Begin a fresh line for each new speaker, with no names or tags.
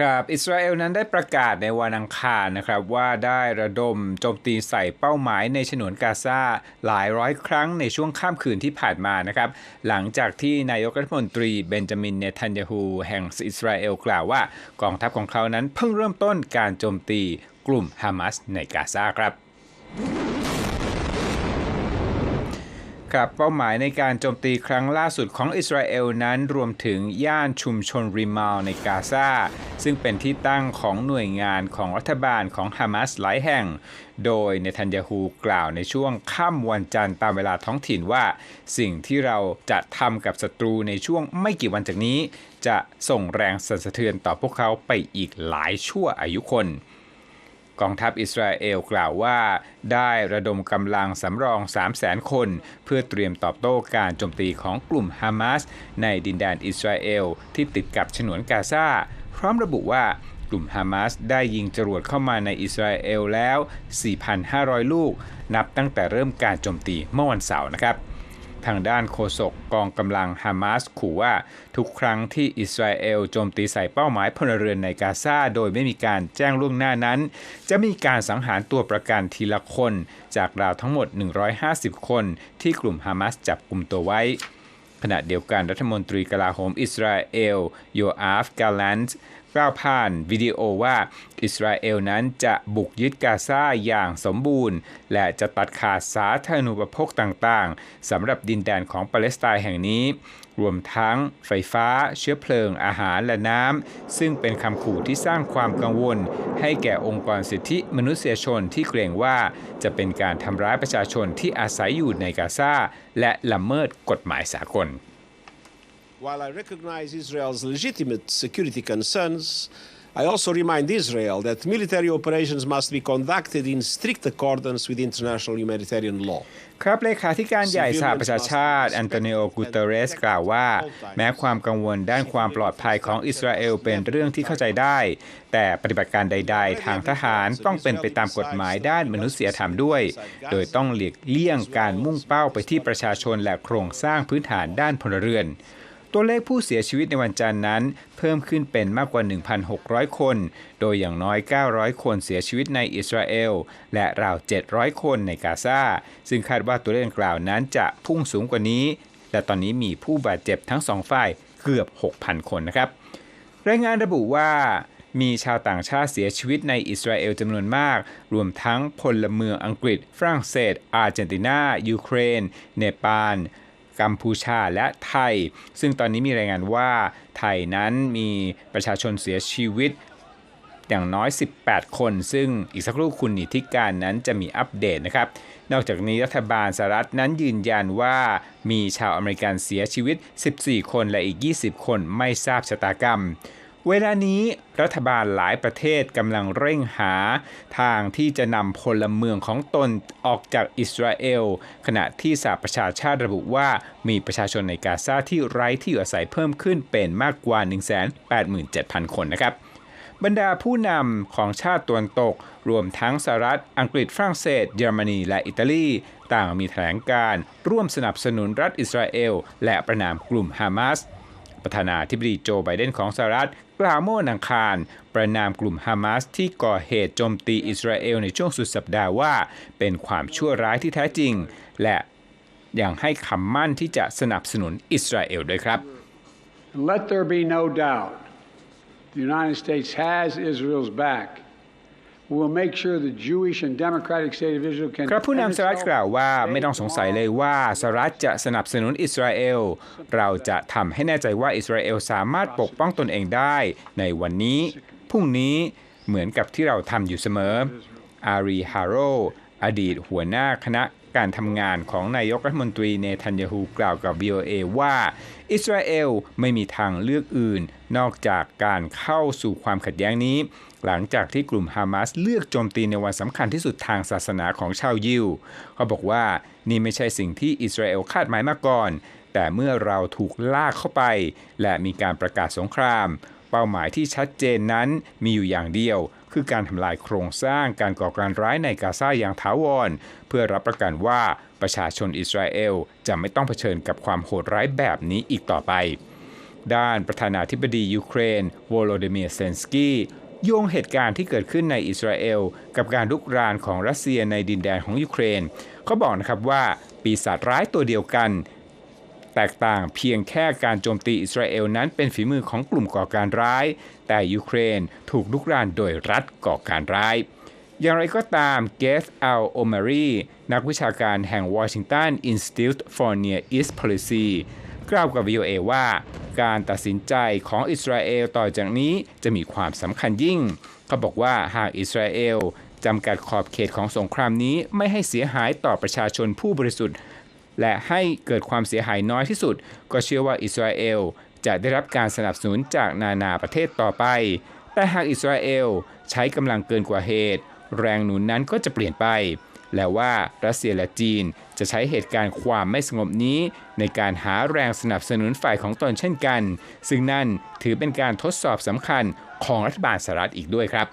ครับอิสราเอลนั้นได้ประกาศในวันอังคารนะครับว่าได้ระดมโจมตีใส่เป้าหมายในฉนวนกาซาหลายร้อยครั้งในช่วงข้ามคืนที่ผ่านมานะครับหลังจากที่นายกรัฐมนตรีเบนจามินเนทันยาฮูแห่งอิสราเอลกล่าวว่ากองทัพของเขานั้นเพิ่งเริ่มต้นการโจมตีกลุ่มฮามาสในกาซาครับ ครับเป้าหมายในการโจมตีครั้งล่าสุดของอิสราเอลนั้นรวมถึงย่านชุมชนริมาลในกาซาซึ่งเป็นที่ตั้งของหน่วยงานของรัฐบาลของฮามาสหลายแห่ง โดยเนทันยาฮูกล่าวในช่วงค่ำวันจันทร์ตามเวลาท้องถิ่นว่า สิ่งที่เราจะทำกับศัตรูในช่วงไม่กี่วันจากนี้ จะส่งแรงสั่นสะเทือนต่อพวกเขาไปอีกหลายชั่วอายุคน กองทัพอิสราเอลกล่าวว่า ได้ระดมกำลังสำรอง 300,000คน เพื่อเตรียมตอบโต้การโจมตีของกลุ่มฮามาสในดินแดนอิสราเอลที่ติดกับฉนวนกาซาพร้อมระบุว่ากลุ่มฮามาสได้ยิงจรวดเข้ามาในอิสราเอลแล้ว 4,500 ลูก นับตั้งแต่เริ่มการโจมตีเมื่อวันเสาร์นะครับ ทางด้านโฆษกกองกำลังฮามาสขู่ว่าทุกครั้งที่อิสราเอลโจมตีใส่เป้าหมายพลเรือนในกาซาโดยไม่มีการแจ้งล่วงหน้านั้น จะมีการสังหารตัวประกันทีละคน จากราวทั้งหมด 150 คน ที่กลุ่มฮามาสจับกลุ่มตัวไว้ขณะเดียวกันรัฐมนตรีกลาโหมอิสราเอลโยอาฟกาลันต์ กล่าวผ่านวิดีโอว่าอิสราเอลนั้นจะบุกยึดกาซาอย่างสมบูรณ์ และจะตัดขาดสาธารณูปโภคต่างๆสำหรับดินแดนของปาเลสไตน์แห่งนี้ รวมทั้งไฟฟ้า เชื้อเพลิงอาหารและน้ำ ซึ่งเป็นคำขู่ที่สร้างความกังวล ให้แก่องค์กรสิทธิมนุษยชนที่เกรงว่าจะเป็นการทำร้ายประชาชนที่อาศัยอยู่ในกาซาและละเมิดกฎหมายสากล
While I recognize Israel's legitimate security concerns, I also remind Israel that military operations must be conducted in strict accordance with international humanitarian law.
ครับเลขาธิการใหญ่สหประชาชาติแอนโตนิโอกูเตเรสกล่าวว่า แม้ความกังวลด้านความปลอดภัยของอิสราเอลเป็นเรื่องที่เข้าใจได้ แต่ปฏิบัติการใด ๆ ทางทหารต้องเป็นไปตามกฎหมายด้านมนุษยธรรมด้วย โดยต้องหลีกเลี่ยงการมุ่งเป้าไปที่ประชาชนและโครงสร้างพื้นฐานด้านพลเรือน ตัวเลขผู้เสียชีวิตในวันจันทร์นั้น เพิ่มขึ้นเป็นมากกว่า 1,600 คน โดยอย่างน้อย 900 คนเสียชีวิตในอิสราเอล และราว 700 คนในกาซา ซึ่งคาดว่าตัวเลขดังกล่าวนั้นจะพุ่งสูงกว่านี้ และตอนนี้มีผู้บาดเจ็บทั้งสองฝ่ายเกือบ 6,000 คนนะครับ รายงานระบุว่ามีชาวต่างชาติเสียชีวิตในอิสราเอลจำนวนมาก รวมทั้งพลเมืองอังกฤษ ฝรั่งเศส อาร์เจนตินา ยูเครน เนปาล กัมพูชาและไทย ซึ่งตอนนี้มีรายงานว่าไทยนั้นมีประชาชนเสียชีวิตอย่างน้อย 18 คน ซึ่งอีกสักครู่คุณนิติการนั้นจะมีอัปเดตนะครับ นอกจากนี้รัฐบาลสหรัฐนั้นยืนยันว่ามีชาวอเมริกันเสียชีวิต 14 คนและอีก 20 คนไม่ทราบชะตากรรม เวลานี้รัฐบาลหลายประเทศกำลังเร่งหาทางที่จะนำพลเมืองของตนออกจากอิสราเอล ขณะที่สหประชาชาติระบุว่ามีประชาชนในกาซาที่ไร้ที่อยู่อาศัยเพิ่มขึ้นเป็นมากกว่า 187,000 คนนะครับ บรรดาผู้นำของชาติตะวันตก รวมทั้งสหรัฐ อังกฤษฝรั่งเศส เยอรมนี และอิตาลี ต่างมีแถลงการ ร่วมสนับสนุนรัฐอิสราเอล และประนามกลุ่มฮามาส ประธานาธิบดีโจไบเดนของสหรัฐกล่าวเมื่อวันอังคาร ประนามกลุ่มฮามาสที่ก่อเหตุโจมตีอิสราเอลในช่วงสุดสัปดาห์ว่า เป็นความชั่วร้ายที่แท้จริง และยังให้คำมั่นที่จะสนับสนุนอิสราเอลด้วยครับ
Let there be no doubt the United States has Israel's back
ครับผู้นำสหรัฐกล่าวว่าไม่ต้องสงสัยเลยว่าสหรัฐจะสนับสนุนอิสราเอล เราจะทำให้แน่ใจว่าอิสราเอลสามารถปกป้องตนเองได้ ในวันนี้พรุ่งนี้เหมือนกับที่เราทำอยู่เสมออารีฮาโรอดีตหัวหน้าคณะ การทำงานของนายกรัฐมนตรีเนทันยาฮูกล่าวกับ VOA ว่า อิสราเอลไม่มีทางเลือกอื่น นอกจากการเข้าสู่ความขัดแย้งนี้ หลังจากที่กลุ่มฮามาสเลือกโจมตีในวันสำคัญที่สุดทางศาสนาของชาวยิวเขาบอกว่านี่ไม่ใช่สิ่งที่อิสราเอลคาดหมายมาก่อน แต่เมื่อเราถูกลากเข้าไป และมีการประกาศสงคราม เป้าหมายที่ชัดเจนนั้นมีอยู่อย่างเดียว คือการทำลายโครงสร้างการก่อการร้ายในกาซาอย่างถาวร เพื่อรับประกันว่าประชาชนอิสราเอลจะไม่ต้องเผชิญกับความโหดร้ายแบบนี้อีกต่อไป ด้านประธานาธิบดียูเครนโวโลดิเมียเซนสกี้โยงเหตุการณ์ที่เกิดขึ้นในอิสราเอลกับการลุกรานของรัสเซียในดินแดนของยูเครน เขาบอกนะครับว่าปีศาจร้ายตัวเดียวกัน แตกต่างเพียงแค่การโจมตีอิสราเอลนั้นเป็นฝีมือของกลุ่มก่อการร้าย แต่ยูเครนถูกลุกรานโดยรัฐก่อการร้ายอย่างไรก็ตามเกสอัลโอมารีนักวิชาการแห่ง Washington Institute for Near East Policy กล่าวกับ VOA ว่า การตัดสินใจของอิสราเอลต่อจากนี้จะมีความสำคัญยิ่ง เขาบอกว่าหากอิสราเอลจำกัดขอบเขตของสงครามนี้ไม่ให้เสียหายต่อประชาชนผู้บริสุทธิ์ และให้เกิดความเสียหายน้อยที่สุด ก็เชื่อว่าอิสราเอลจะได้รับการสนับสนุนจากนานาประเทศต่อไป แต่หากอิสราเอลใช้กำลังเกินกว่าเหตุ แรงหนุนนั้นก็จะเปลี่ยนไป และว่ารัสเซียและจีนจะใช้เหตุการณ์ความไม่สงบนี้ ในการหาแรงสนับสนุนฝ่ายของตนเช่นกัน ซึ่งนั่นถือเป็นการทดสอบสำคัญของรัฐบาลสหรัฐอีกด้วยครับ